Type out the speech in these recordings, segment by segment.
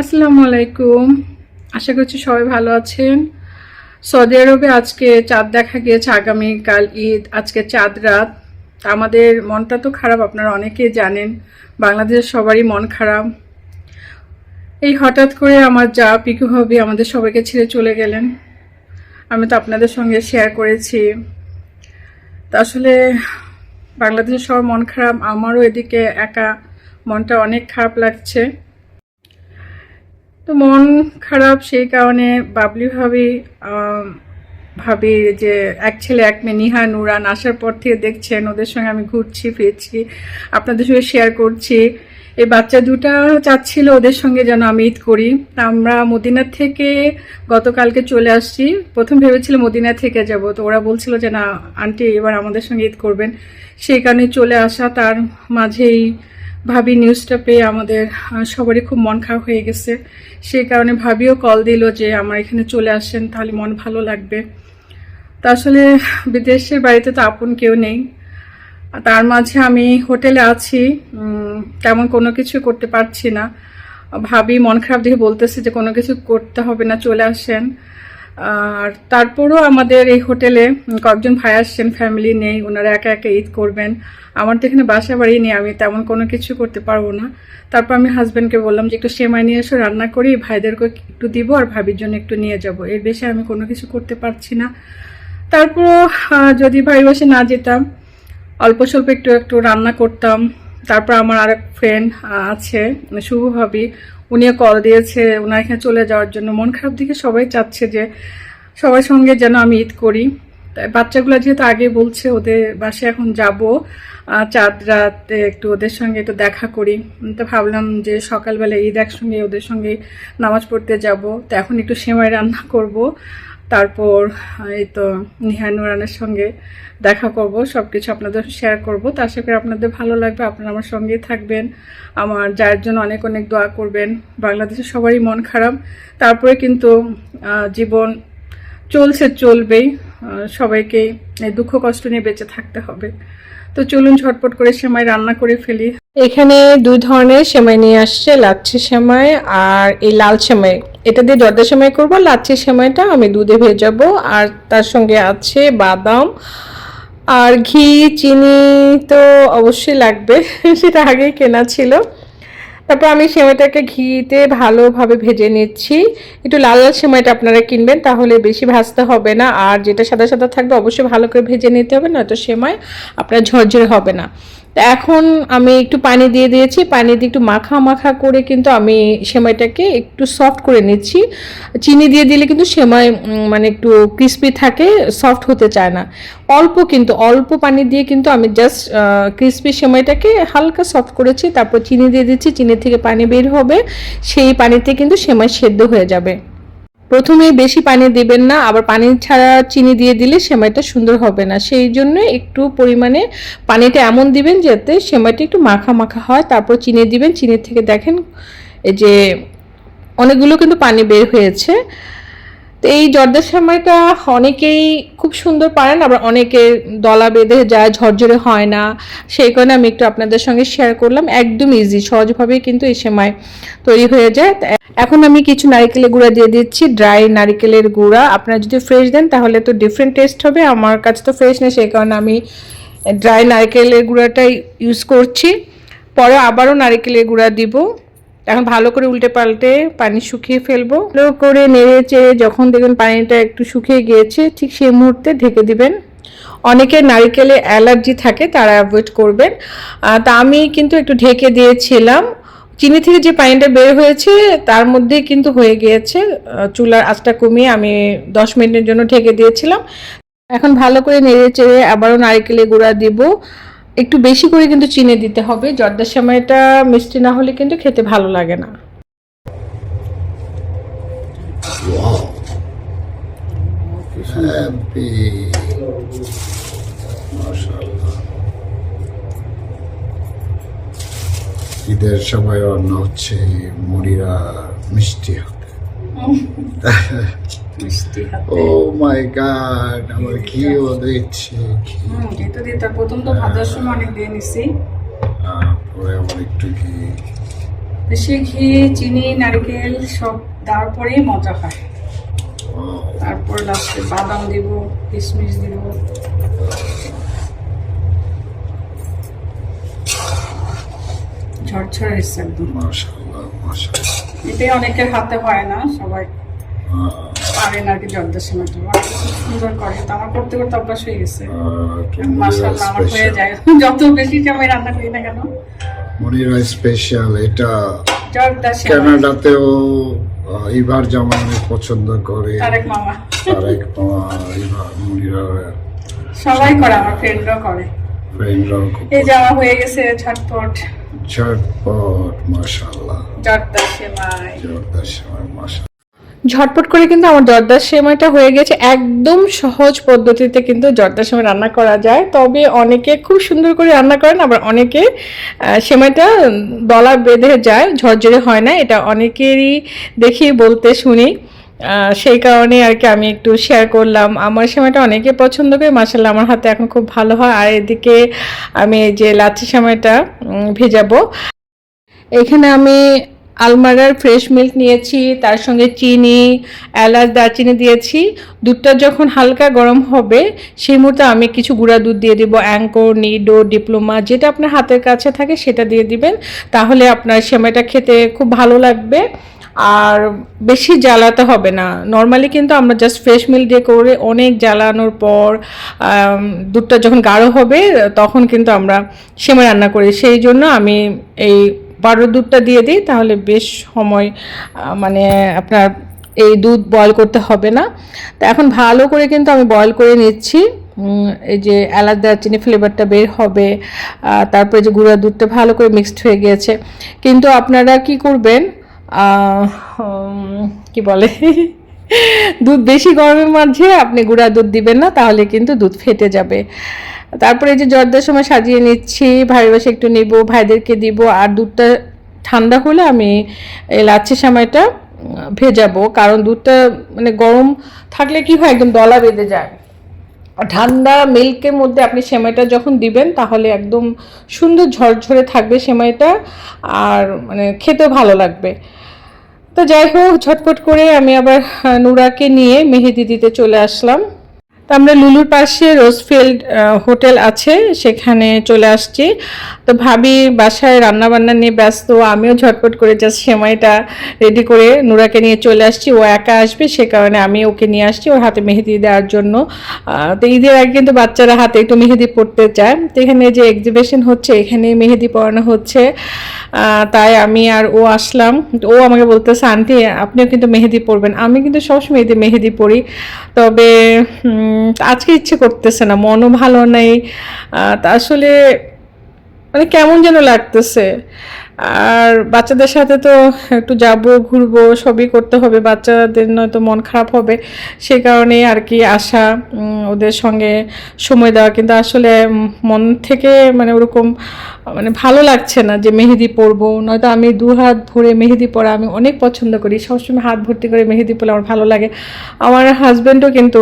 আসসালামু আলাইকুম। আশা করছি সবাই ভালো আছেন। সৌদি আরবে আজকে চাঁদ দেখা গিয়েছে, আগামীকাল ঈদ, আজকে চাঁদ রাত। আমাদের মনটা তো খারাপ, আপনারা অনেকেই জানেন, বাংলাদেশের সবারই মন খারাপ। এই হঠাৎ করে আমার যা পিকু হবি আমাদের সবাইকে ছেড়ে চলে গেলেন। আমি তো আপনাদের সঙ্গে শেয়ার করেছি। তা আসলে বাংলাদেশের সবার মন খারাপ, আমারও এদিকে একা মনটা অনেক খারাপ লাগছে। তো মন খারাপ সেই কারণে বাবলি ভাবি ভাবি যে এক ছেলে, এক মেয়ে, নিহা, নুরান আসার পর থেকে দেখছেন, ওদের সঙ্গে আমি ঘুরছি, ফিরছি, আপনাদের সঙ্গে শেয়ার করছি। এই বাচ্চা দুটা চাচ্ছিল ওদের সঙ্গে যেন আমি ঈদ করি। তা আমরা মদিনার থেকে গতকালকে চলে আসছি। প্রথম ভেবেছিলাম মদিনা থেকে যাব। তো ওরা বলছিল যে, না, আন্টি, এবার আমাদের সঙ্গে ঈদ করবেন। সেই কারণে চলে আসা তার মাঝেই ভাবি নিউজটা পেয়ে আমাদের সবারই খুব মন খারাপ হয়ে গেছে। সেই কারণে ভাবিও কল দিল যে আমার এখানে চলে আসেন, তাহলে মন ভালো লাগবে। তা আসলে বিদেশের বাড়িতে তো আপন কেউ নেই। তার মাঝে আমি হোটেলে আছি তেমন কোনো কিছু করতে পারছি না। ভাবি মন খারাপ দেখে বলতেছে যে কোনো কিছু করতে হবে না, চলে আসেন। আর তারপরও আমাদের এই হোটেলে কয়েকজন ভাই আসছেন ফ্যামিলি নেই, ওনারা একা একা ঈদ করবেন। আমার তো এখানে বাসা বাড়ি নেই, আমি তেমন কোনো কিছু করতে পারব না। তারপর আমি হাজব্যান্ডকে বললাম যে একটু সেমাই নিয়ে এসো, রান্না করি, ভাইদেরকে একটু দিব আর ভাবির জন্য একটু নিয়ে যাব। এর বেশি আমি কোনো কিছু করতে পারছি না। তারপরও যদি ভাই বসে না যেতাম, অল্প স্বল্প একটু একটু রান্না করতাম তারপর আমার আরেক ফ্রেন্ড আছে, শুভ ভাবি, উনিও কল দিয়েছে ওনার এখানে চলে যাওয়ার জন্য। মন খারাপ দিকে সবাই চাচ্ছে যে, সবার সঙ্গে যেন আমি ঈদ করি। বাচ্চাগুলো যেহেতু আগে বলছে, ওদের বাসে এখন যাব চাঁদ রাতে একটু ওদের সঙ্গে একটু দেখা করি। তো ভাবলাম যে সকালবেলা ঈদ একসঙ্গে, ওদের সঙ্গে নামাজ পড়তে যাব, তো এখন একটু সেমাই রান্না করব। তারপর এই তো নিহা নুরানের সঙ্গে দেখা করব সব কিছু আপনাদের শেয়ার করব। তো আশা করি আপনাদের ভালো লাগবে আপনারা আমার সঙ্গেই থাকবেন। আমার যার জন্য অনেক অনেক দোয়া করবেন। বাংলাদেশের সবারই মন খারাপ। তারপরে কিন্তু জীবন চলছে চলবেই। আহ, সবাইকেই দুঃখ কষ্ট নিয়ে বেঁচে থাকতে হবে। তো চলুন ঝটপট করে সেমাই রান্না করে ফেলি। এখানে দুই ধরনের সেমাই নিয়ে আসছে, লাচ্ছি সেমাই আর এই লাল সেমাই। এটা দিয়ে জর্দা সেমাই করব, লাচ্ছি সেমাইটা আমি দুধে ভেজাবো আর তার সঙ্গে আছে বাদাম আর ঘি, চিনি তো অবশ্যই লাগবে, সেটা আগেই কেনা ছিল। তারপর আমি সেমাইটাকে ঘিতে ভালোভাবে ভেজে নিচ্ছি। একটু লাল লাল সেমাইটা আপনারা কিনবেন, তাহলে বেশি ভাজতে হবে না। আর যেটা সাদা সাদা থাকবে, অবশ্যই ভালো করে ভেজে নিতে হবে, নয়তো সেমাই আপনার ঝরঝরে হবে না। এখন আমি একটু পানি দিয়ে দিয়েছি, পানি দিয়ে একটু মাখা মাখা করে কিন্তু আমি সেমাইটাকে একটু সফট করে নিচ্ছি। চিনি দিয়ে দিলে কিন্তু সেমাই মানে একটু ক্রিস্পি থাকে সফট হতে চায় না। অল্প কিন্তু, অল্প পানি দিয়ে কিন্তু আমি জাস্ট ক্রিস্পি সেমাইটাকে হালকা সফট করেছি, তারপর চিনি দিয়ে দিচ্ছি, চিনি থেকে পানি বের হবে, সেই পানিতে কিন্তু সেমাই সেদ্ধ হয়ে যাবে। প্রথমে বেশি পানি দিবেন না, আবার পানি ছাড়া চিনি দিয়ে দিলে সেমাইটা সুন্দর হবে না। সেই জন্য একটু পরিমাণে পানিটা এমন দিবেন যাতে সেমাইটা একটু মাখা মাখা হয়। তারপর চিনি দিবেন। চিনি থেকে দেখেন, এই যে অনেকগুলো কিন্তু পানি বের হয়েছে। তো এই জর্দার সেমাইটা অনেকেই খুব সুন্দর পারেন, আবার অনেকে দলা বেঁধে যায়, ঝরঝরে হয় না। সেই কারণে আমি একটু আপনাদের সঙ্গে শেয়ার করলাম। একদম ইজি সহজভাবেই কিন্তু এই সেমাই তৈরি হয়ে যায়। এখন আমি কিছু নারিকেলের গুঁড়া দিয়ে দিচ্ছি ড্রাই নারিকেলের গুঁড়া। আপনারা যদি ফ্রেশ দেন, তাহলে তো ডিফারেন্ট টেস্ট হবে। আমার কাছে তো ফ্রেশ নেই, সেই কারণে আমি ড্রাই নারিকেলের গুঁড়াটাই ইউজ করছি। পরে আবারও নারিকেলের গুঁড়া দিব। এখন ভালো করে উল্টে পাল্টে পানি শুকিয়ে ফেলব। ভালো করে নেড়ে চেড়ে যখন দেখবেন পানিটা একটু শুকিয়ে গিয়েছে, ঠিক সেই মুহূর্তে ঢেকে দিবেন। অনেকের নারিকেলে অ্যালার্জি থাকে, তারা অ্যাভয়েড করবেন। তা আমি কিন্তু একটু ঢেকে দিয়েছিলাম। চিনি থেকে যে পানিটা বের হয়েছে, তার মধ্যেই কিন্তু হয়ে গিয়েছে। চুলার আঁচটা কমিয়ে আমি দশ মিনিটের জন্য ঢেকে দিয়েছিলাম। এখন ভালো করে নেড়ে চেড়ে আবারও নারিকেলের গুঁড়া দিব। একটু বেশি করে কিন্তু চিনি দিতে হবে। জর্দার সময়টা মিষ্টি না হলে কিন্তু খেতে ভালো লাগে না। ঈদের সময় রান্না হচ্ছে মুড়িরা মিষ্টি হবে মিষ্টি ও মাই গড আমার ঘিও দিচ্ছে ঘি এটা দিয়ে তার প্রথম তো ভাজার সময় অনেক দিয়ে নিছি। তারপরে আমার একটু ঘি। বেশি ঘি চিনি নারকেল সব দেওয়ার পরেই মজা হয়। তারপর লাস্টে বাদাম দিব কিশমিশ দিব। ঝরঝরে এসছে একদম। মাশাআল্লাহ মাশাআল্লাহ। এটাই অনেকের হাতে হয় না সবাই। পারে না সময় সুন্দর করে। তো আমার করতে করতে অভ্যাস হয়ে গেছে। মাসাল্লাহ আমার হয়ে যায়। যত বেশি সময় রান্না করি না কেন। মনিরা স্পেশাল এটা কানাডাতেও জামান অনেক পছন্দ করে। তারেক মামা। তারেক মামা মনিরা সবাই করে আমার ফ্রেন্ডরাও করে। ফ্রেন্ডরাও এই আমার হয়ে গেছে ঝটপট। ঝটপট মাশাআল্লাহ। জর্দা সেমাই জোরদার সময় মাশাআল্লাহ। ঝটপট করে কিন্তু আমার জর্দার সেমাইটা হয়ে গেছে। একদম সহজ পদ্ধতিতে কিন্তু জর্দার সেমাই রান্না করা যায়। তবে অনেকে খুব সুন্দর করে রান্না করেন, আবার অনেকে সেমাইটা দলা বেঁধে যায়, ঝরঝরে হয় না। এটা অনেকেরই দেখি, বলতে শুনি। সেই কারণে আর কি আমি একটু শেয়ার করলাম। আমার সময়টা অনেকে পছন্দ করে মাসাল্লাহ আমার হাতে এখন খুব ভালো হয়। আর এদিকে আমি যে লাচ্ছি সময়টা ভেজাবো। এখানে আমি আলমারার ফ্রেশ মিল্ক নিয়েছি, তার সঙ্গে চিনি, এলাচ, দারচিনি দিয়েছি। দুধটা যখন হালকা গরম হবে, সেই মুহূর্তে আমি কিছু গুঁড়া দুধ দিয়ে দিব অ্যাঙ্কর নিডো ডিপ্লোমা যেটা আপনার হাতের কাছে থাকে সেটা দিয়ে দিবেন। তাহলে আপনার সেমাইটা খেতে খুব ভালো লাগবে। আর বেশি জ্বালাতে হবে না। নর্মালি কিন্তু আমরা জাস্ট ফ্রেশ মিল্ক দিয়ে করে অনেক জ্বালানোর পর দুধটা যখন গাঢ় হবে, তখন কিন্তু আমরা সেমাই রান্না করি। সেই জন্য আমি এই বারো দুধটা দিয়ে দিই, তাহলে বেশ সময় মানে আপনার এই দুধ বয়ল করতে হবে না। তো এখন ভালো করে কিন্তু আমি বয়ল করে নিচ্ছি। এই যে এলাচ দারচিনি ফ্লেভারটা বের হবে তারপরে যে গুঁড়া দুধটা ভালো করে মিক্সড হয়ে গিয়েছে কিন্তু আপনারা কি করবেন কি বলে? দুধ বেশি গরমের মাঝে আপনি গুঁড়া দুধ দিবেন না, তাহলে কিন্তু দুধ ফেটে যাবে। তারপরে যে জর্দার সময় সাজিয়ে নিচ্ছি ভাই বাসে একটু নিব, ভাইদেরকে দিব, আর দুধটা ঠান্ডা হলে আমি এই লাচ্ছি সময়টা ভেজাবো। কারণ দুধটা মানে গরম থাকলে কি হয়, একদম দলা বেঁধে যায়। ঠান্ডা মিল্কের মধ্যে আপনি সেমাইটা যখন দিবেন, তাহলে একদম সুন্দর ঝরঝরে থাকবে সেমাইটা, আর মানে খেতেও ভালো লাগবে। তো যাই হোক ঝটপট করে আমি আবার নুরাকে নিয়ে মেহেদি দিতে চলে আসলাম। তো আমরা লুলুর পাশে রোজফিল্ড হোটেল আছে, সেখানে চলে আসছি। তো ভাবি বাসায় রান্না বান্না নিয়ে ব্যস্ত, আমিও ঝটপট করে জাস্ট সেমাইটা রেডি করে নুরাকে নিয়ে চলে আসছি। ও একা আসবে, সে কারণে আমি ওকে নিয়ে আসছি ওর হাতে মেহেদি দেওয়ার জন্য। তো ঈদের আগে কিন্তু বাচ্চারা হাতে একটু মেহেদি পড়তে চায়। তো এখানে যে এক্সিবিশন হচ্ছে এখানে মেহেদি পড়ানো হচ্ছে। তাই আমি আর ও আসলাম। ও আমাকে বলতেছে, আন্টি, আপনিও কিন্তু মেহেদি পরবেন আমি কিন্তু সবসময় মেহেদি পড়ি। তবে আজকে ইচ্ছে করতেছে না মনও ভালো নেই। তা আসলে মানে কেমন যেন লাগতেছে। আর বাচ্চাদের সাথে তো একটু যাব, ঘুরবো, সবই করতে হবে। বাচ্চাদের নয়তো মন খারাপ হবে। সেই কারণেই আর কি আসা ওদের সঙ্গে সময় দেওয়া। কিন্তু আসলে মন থেকে মানে ওরকম মানে ভালো লাগছে না যে মেহেদি পরবো। নয়তো আমি দু হাত ভরে মেহেদি পরা আমি অনেক পছন্দ করি। সবসময় হাত ভর্তি করে মেহেদি পরলে আমার ভালো লাগে। আমার হাজব্যান্ডও কিন্তু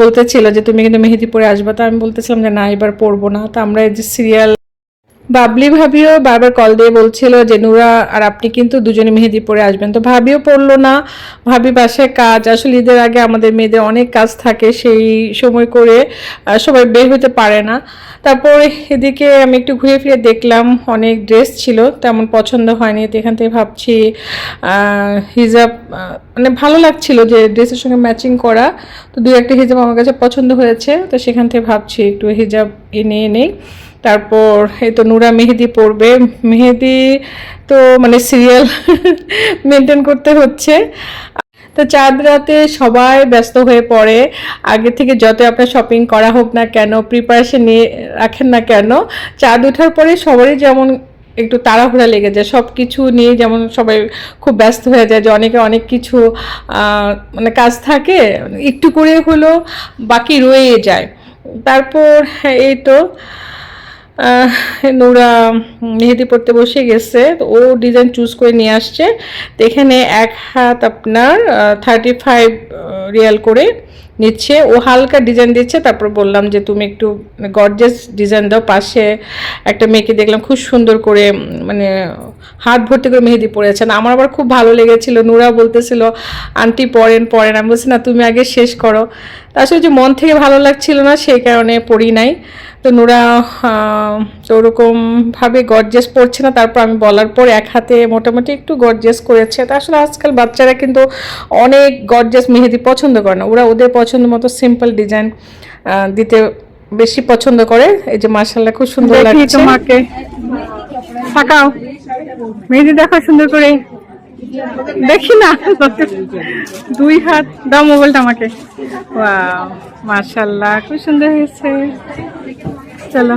বলতেছিল যে, তুমি কিন্তু মেহেদি পরে আসবা। তো আমি বলতেছিলাম যে, না, এবার পরবো না। তো আমরা এই যে সিরিয়াল বাবলি ভাবিও বারবার কল দিয়ে বলছিল যে, নুরা, আর আপনি কিন্তু দুজনে মেহেদি পরে আসবেন। তো ভাবিও পড়ল না। ভাবি বাসায় কাজ, আসলে ঈদের আগে আমাদের মেয়েদের অনেক কাজ থাকে সেই সময় করে সবাই বের হতে পারে না। তারপর এদিকে আমি একটু ঘুরে ফিরে দেখলাম, অনেক ড্রেস ছিল, তেমন পছন্দ হয়নি। তো এখান থেকে ভাবছি হিজাব মানে ভালো লাগছিল যে ড্রেসের সঙ্গে ম্যাচিং করা। তো দু একটা হিজাব আমার কাছে পছন্দ হয়েছে, তো সেখান থেকে ভাবছি একটু হিজাব এনে নেই তারপর এই তো নুরা মেহেদি পড়বে মেহেদি তো মানে সিরিয়াল মেনটেন করতে হচ্ছে। তো চাঁদ রাতে সবাই ব্যস্ত হয়ে পড়ে। আগে থেকে যত আপনার শপিং করা হোক না কেন প্রিপারেশন নিয়ে রাখেন না কেন, চাঁদ ওঠার পরে সবারই যেমন একটু তাড়াহুড়া লেগে যায়। সব কিছু নিয়ে যেমন সবাই খুব ব্যস্ত হয়ে যায় যে অনেকে অনেক কিছু মানে কাজ থাকে, একটু করে হলো বাকি রয়ে যায়। তারপর এই তো নোরা মেহেদি পড়তে বসে গেছে, তো ও ডিজাইন চুজ করে নিয়ে আসছে। তো এখানে এক হাত আপনার থার্টি ফাইভ রিয়াল করে নিচ্ছে। ও হালকা ডিজাইন দিচ্ছে, তারপর বললাম যে তুমি একটু গর্জেস ডিজাইন দাও। পাশে একটা মেয়েকে দেখলাম খুব সুন্দর করে মানে হাত ভর্তি করে মেহেদি পরেছেন আমার আবার খুব ভালো লেগেছিল। নুরা বলতেছিল, আন্টি পড়েন পরেন। আমি বলছি, না, তুমি আগে শেষ করো। আসলে যে মন থেকে ভালো লাগছিল না, সেই কারণে পড়ি নাই। তো নোরা তো ওরকমভাবে গর্জেস পড়ছে না তারপর আমি বলার পর এক হাতে মোটামুটি একটু গর্জেস করেছে। তা আসলে আজকাল বাচ্চারা কিন্তু অনেক গর্জেস মেহেদি পছন্দ করে না। ওরা ওদের পছন্দ মতো সিম্পল ডিজাইন দিতে বেশি পছন্দ করে। এই যে মার্শাল্লাহ খুব সুন্দর লাগছে। তোমাকে। তাকাও মেহেদি দেখো সুন্দর করে দেখি না। দুই হাত। দাও মোবাইলটা আমাকে। মার্শাল্লাহ খুব সুন্দর হয়েছে। চলো।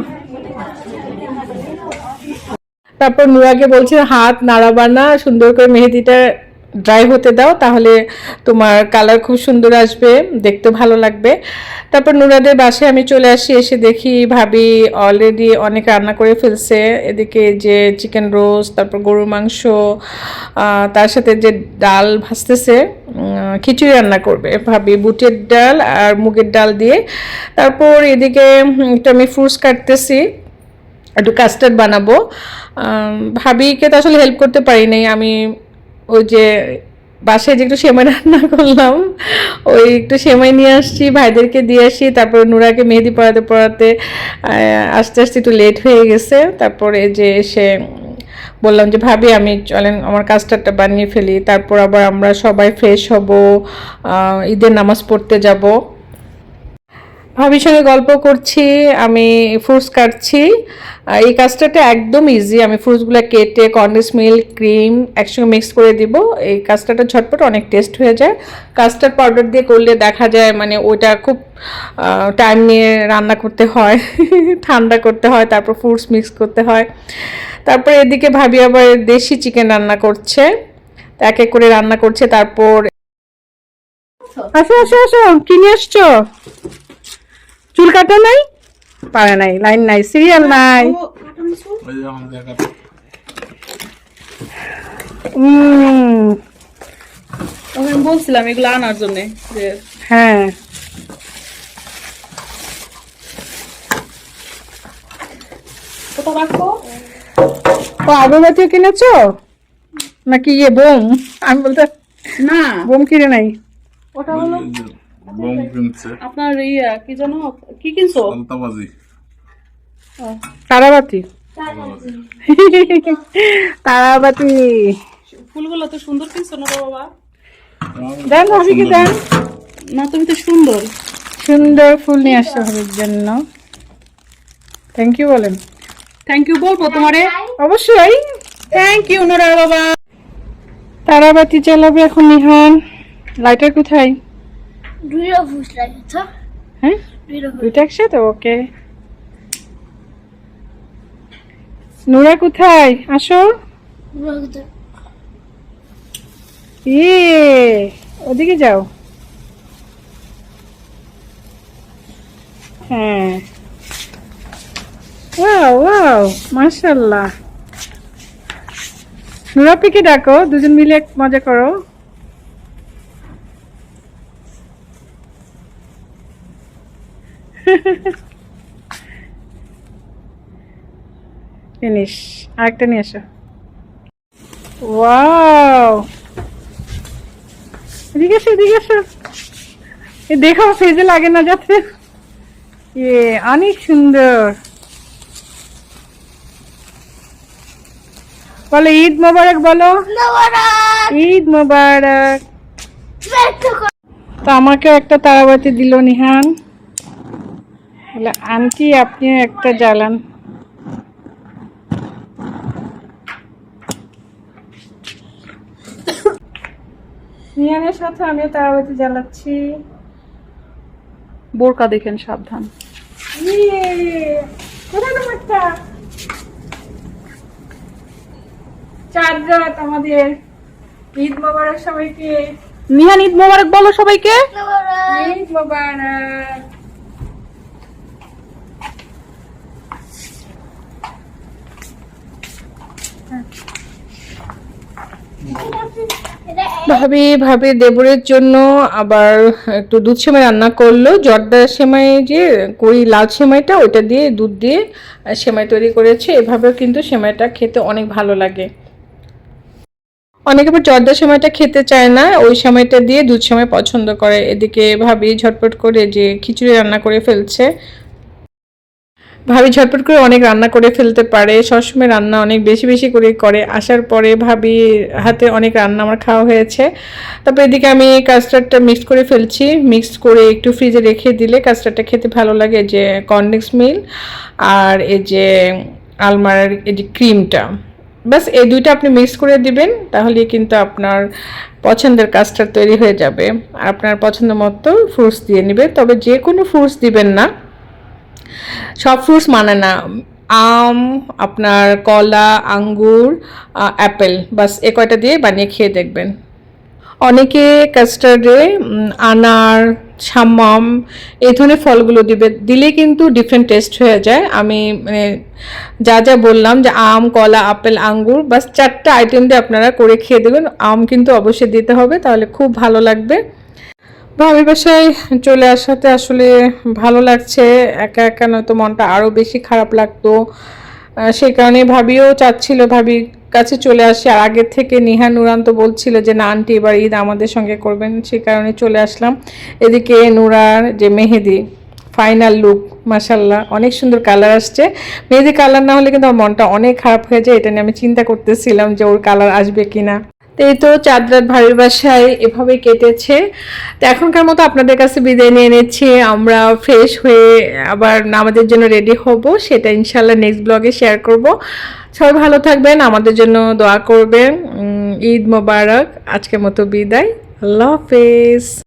তারপর নুরাকে বলছে, হাত নাড়াবা না, সুন্দর করে মেহেদিটা ড্রাই হতে দাও, তাহলে তোমার কালার খুব সুন্দর আসবে, দেখতে ভালো লাগবে। তারপর নুরাদের বাসায় আমি চলে আসি, এসে দেখি ভাবি অলরেডি অনেক রান্না করে ফেলছে। এদিকে যে চিকেন রোস্ট তারপর গরুর মাংস তার সাথে যে ডাল ভাজতেছে খিচুড়ি রান্না করবে। ভাবি বুটের ডাল আর মুগের ডাল দিয়ে। তারপর এদিকে একটু আমি ফ্রুটস কাটতেছি, একটু কাস্টার্ড বানাবো। ভাবিকে তো আসলে হেল্প করতে পারি নাই, আমি ওই যে বাসায় যে একটু সেমাই রান্না করলাম, ওই একটু সেমাই নিয়ে আসছি, ভাইদেরকে দিয়ে আসি, তারপর নুরাকে মেহেদি পড়াতে পড়াতে আস্তে আস্তে একটু লেট হয়ে গেছে, তারপরে যে এসে বললাম যে, ভাবি, আমি চলেন, আমার কাস্টারটা বানিয়ে ফেলি। তারপর আবার আমরা সবাই ফ্রেশ হব ঈদের নামাজ পড়তে যাব। ভাবির সঙ্গে গল্প করছি, আমি ফ্রুটস কাটছি। এই কাজটাটা একদম ইজি আমি ফ্রুটসগুলো কেটে কন্ডেন্স মিল্ক ক্রিম একসঙ্গে মিক্স করে দিব। এই কাস্টারটা ঝটপট অনেক টেস্ট হয়ে যায়। কাস্টার্ড পাউডার দিয়ে করলে দেখা যায় মানে ওইটা খুব টাইম নিয়ে রান্না করতে হয়, ঠান্ডা করতে হয়, তারপর ফ্রুটস মিক্স করতে হয়। তারপর এদিকে ভাবি আবার দেশি চিকেন রান্না করছে। এক এক করে রান্না করছে, তারপর আসো আসো আসো, কি নিয়ে আসছো? চুল কাটা নাই? পারে নাই লাইন নাই সিরিয়াল নাই। বলছিলাম এগুলো আনার জন্য যে হ্যাঁ। ও আগরবাতিও কিনেছো? নাকি ইয়ে বোম? আমি বলতে না। বোম কিনে নাই। ওটা হলো বোম কিনছে। আপনার ইয়া কি জানো কি কিনছো? পাল্টাবাজি তারাবাতি। তারাবাতি। ফুলগুলো তো সুন্দর কিনছো না বাবা? দেন ভাবিকে দেন। না তুমি তো সুন্দর। সুন্দর ফুল নিয়ে আসতে হবে এর জন্য। থ্যাংক ইউ বলেন। থ্যাংক ইউ বলব তোমারে? অবশ্যই। থ্যাংক ইউ নোরা বাবা। তারাবাতি চালাবে এখন নিহান। লাইটার কোথায়? দুইটা ফুস লাগে তো? হ্যাঁ? দুইটা একসাথে? ওকে। নুরা কোথায়? আসো। ওদিকে যাও। হ্যাঁ। ওয়াও ওয়াও মাশাআল্লাহ। নুরাপিকে ডাকো দুজন মিলে মজা করো। ফিনিশ আরেকটা নিয়ে আসো ওয়াও এদিকে এসো এদিকে এসো। এ দেখো ফেজে লাগে না যাতে। ইয়ে অনেক সুন্দর। বলো ঈদ মোবারক বলো। ঈদ মোবারক। তো আমাকেও একটা তারাবাতি দিল নিহান। বলে আন্টি আপনিও একটা জ্বালান। নিহানের সাথে আমিও তারাবাতি জ্বালাচ্ছি। বোরকা দেখেন সাবধান। ইয়ে চাঁদ রাত আমাদের ঈদ মোবারক সবাইকে। নিহান ঈদ মোবারক বলো সবাইকে। ঈদ মোবারক। ভাবি ভাবি দেবরের জন্য আবার একটু দুধ সেমাই রান্না করল। জর্দা সেমাই যে করি, লাল সেমাইটা, ওইটা দিয়ে দুধ দিয়ে সেমাই তৈরি করেছে। এভাবেও কিন্তু সেমাইটা খেতে অনেক ভালো লাগে। অনেকে আবার জর্দার সময়টা খেতে চায় না, ওই সময়টা দিয়ে দুধ সময় পছন্দ করে। এদিকে ভাবি ঝটপট করে যে খিচুড়ি রান্না করে ফেলছে। ভাবি ঝটপট করে অনেক রান্না করে ফেলতে পারে, সবসময় রান্না অনেক বেশি বেশি করে করে। আসার পরে ভাবি হাতে অনেক রান্না আমার খাওয়া হয়েছে। তারপর এদিকে আমি কাস্টার্ডটা মিক্স করে ফেলছি। মিক্স করে একটু ফ্রিজে রেখে দিলে কাস্টার্ডটা খেতে ভালো লাগে যে কর্নডেক্স মিল আর এই যে আলমারের এই যে ক্রিমটা বাস এই দুইটা আপনি মিক্স করে দিবেন, তাহলে কিন্তু আপনার পছন্দের কাস্টার্ড তৈরি হয়ে যাবে। আর আপনার পছন্দ মতো ফ্রুটস দিয়ে নেবে। তবে যে কোনো ফ্রুটস দিবেন না। সব ফ্রুটস মানে না, আম, আপনার কলা, আঙ্গুর অ্যাপেল বাস এ কয়টা দিয়ে বানিয়ে খেয়ে দেখবেন। অনেকে কাস্টার্ডে আনার, সাম্মাম এই ধরনের ফলগুলো দিবে, দিলে কিন্তু ডিফারেন্ট টেস্ট হয়ে যায়। আমি মানে যা যা বললাম যে আম, কলা আপেল আঙ্গুর, বাস চারটা আইটেম দিয়ে আপনারা করে খেয়ে দেবেন আম কিন্তু অবশ্যই দিতে হবে, তাহলে খুব ভালো লাগবে। ভাবির বাসায় চলে আসাতে আসলে ভালো লাগছে। একা একা নয়তো মনটা আরও বেশি খারাপ লাগতো। সেই কারণে ভাবিও চাচ্ছিল ভাবির কাছে চলে আসি। আর আগের থেকে নিহা নুরান তো বলছিল যে, না, আন্টি, এবার ঈদ আমাদের সঙ্গে করবেন। সেই কারণে চলে আসলাম। এদিকে নুরার যে মেহেদি ফাইনাল লুক মাসাল্লাহ অনেক সুন্দর কালার আসছে। মেহেদি কালার না হলে কিন্তু আমার মনটা অনেক খারাপ হয়ে যায়। এটা নিয়ে আমি চিন্তা করতেছিলাম যে, ওর কালার আসবে কিনা। তো এই তো চাঁদ রাত ভারীর বাসায় এভাবে কেটেছে। তো এখনকার মতো আপনাদের কাছে বিদায় নিয়ে নিচ্ছি। আমরা ফ্রেশ হয়ে আবার আমাদের জন্য রেডি হব, সেটা ইনশাল্লাহ নেক্সট ব্লগে শেয়ার করব। সবাই ভালো থাকবেন, আমাদের জন্য দোয়া করবেন। ঈদ মোবারক, আজকের মতো বিদায়। আল্লাহ হাফেজ।